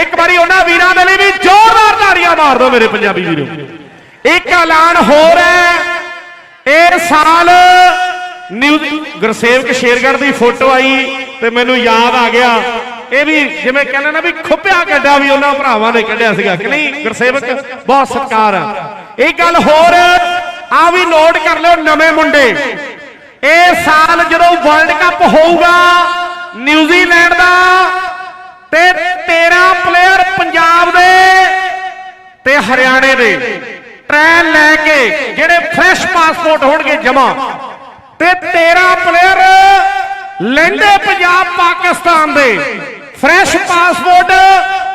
ਇੱਕ ਵਾਰੀ ਉਹਨਾਂ ਵੀਰਾਂ ਦੇ ਲਈ ਵੀ ਜ਼ੋਰਦਾਰ ਤਾੜੀਆਂ ਮਾਰ ਦਿਓ ਮੇਰੇ ਪੰਜਾਬੀ ਵੀਰੋ। ਇੱਕ ਐਲਾਨ ਹੋਰ ਹੈ। ਇਹ ਸਾਲ ਨਿਊਜ਼ ਗੁਰਸੇਵਕ ਸ਼ੇਰਗੜ੍ਹ ਦੀ ਫੋਟੋ ਆਈ ਤੇ ਮੈਨੂੰ ਯਾਦ ਆ ਗਿਆ। ਇਹ ਵੀ ਜਿਵੇਂ ਕਹਿੰਦੇ ਨਾ ਵੀ ਖੁੱਪਿਆ ਕੱਢਿਆ ਵੀ ਉਹਨਾਂ ਭਰਾਵਾਂ ਨੇ ਕੱਢਿਆ ਸੀਗਾ, ਕਿ ਨਹੀਂ? ਗੁਰਸੇਵਕ, ਬਹੁਤ ਸਤਿਕਾਰ ਆ। ਇਹ ਗੱਲ ਹੋਰ ਆ ਵੀ ਨੋਟ ਕਰ ਲਿਓ ਨਵੇਂ ਮੁੰਡੇ। ਇਹ ਸਾਲ ਜਦੋਂ ਵਰਲਡ ਕੱਪ ਹੋਊਗਾ ਨਿਊਜ਼ੀਲੈਂਡ ਦਾ ਹਰਿਆਣੇ ਦੇ। ਟ੍ਰੈਨ ਲੈ ਕੇ ਜਿਹੜੇ ਫਰੈਸ਼ ਪਾਸਪੋਰਟ ਹੋਣਗੇ ਜਮਾ ਤੇ 13 ਪਲੇਅਰ ਲੈਂਦੇ ਪੰਜਾਬ, ਪਾਕਿਸਤਾਨ ਦੇ। ਫਰੈਸ਼ ਪਾਸਪੋਰਟ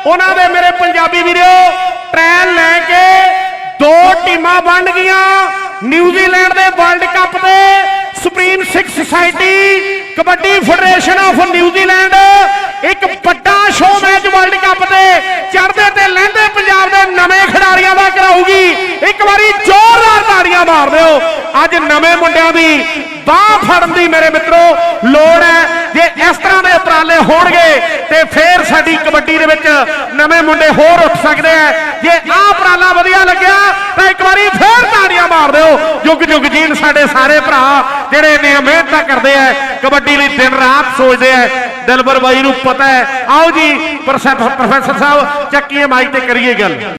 ਉਹਨਾਂ ਦੇ ਮੇਰੇ ਪੰਜਾਬੀ ਵੀਰੋ ਟ੍ਰੈਲ ਲੈ ਕੇ ਦੋ ਟੀਮਾਂ ਬਣ ਗਈਆਂ। ਨਿਊਜ਼ੀਲੈਂਡ ਦੇ ਵਰਲਡ ਕੱਪ ਦੇ supreme Sikh society, kabaddi federation of New Zealand ਇੱਕ ਵੱਡਾ ਸ਼ੋਅ ਮੈਚ ਵਰਲਡ ਕੱਪ ਦੇ ਚੜ੍ਹਦੇ ਤੇ ਲਹਿੰਦੇ ਪੰਜਾਬ ਦੇ ਨਵੇਂ ਖਿਡਾਰੀਆਂ ਦਾ ਕਰਾਊਗੀ ਇੱਕ ਵਾਰੀ ਜ਼ੋਰਦਾਰ ਤਾੜੀਆਂ ਮਾਰ ਦਿਓ। ਅੱਜ ਨਵੇਂ ਮੁੰਡਿਆਂ ਦੀ ਬਾਹ ਫੜਨ ਦੀ ਮੇਰੇ ਮਿੱਤਰੋ ਲੋੜ ਹੈ। ਜੇ ਇਸ ਤਰ੍ਹਾਂ ਦੇ ਉਪਰਾਲੇ ਹੋਣਗੇ ਤੇ ਫੇਰ ਸਾਡੀ ਕਬੱਡੀ ਦੇ ਵਿੱਚ ਨਵੇਂ ਮੁੰਡੇ ਹੋਰ ਉੱਠ ਸਕਦੇ ਆ। ਜੇ ਆਹ ਉਪਰਾਲਾ ਵਧੀਆ ਲੱਗਿਆ, ਤਾਂ ਇੱਕ ਵਾਰੀ ਫੇਰ ਤਾੜੀਆਂ ਮਾਰ ਦਿਓ। ਜੁਗ ਜੁਗ ਜੀਨ ਸਾਡੇ ਸਾਰੇ ਭਰਾ ਜਿਹੜੇ ਨੇ ਮਿਹਨਤਾਂ ਕਰਦੇ ਆ। ਕਬੱਡੀ ਲਈ ਦਿਨ ਰਾਤ ਸੋਚਦੇ ਆ। ਦਿਲਬਰ ਬਾਈ ਨੂੰ ਪਤਾ ਹੈ। ਆਓ ਜੀ ਪ੍ਰੋਫੈਸਰ ਸਾਹਿਬ, ਚੱਕੀਏ ਮਾਈਕ ਤੇ ਕਰੀਏ ਗੱਲ।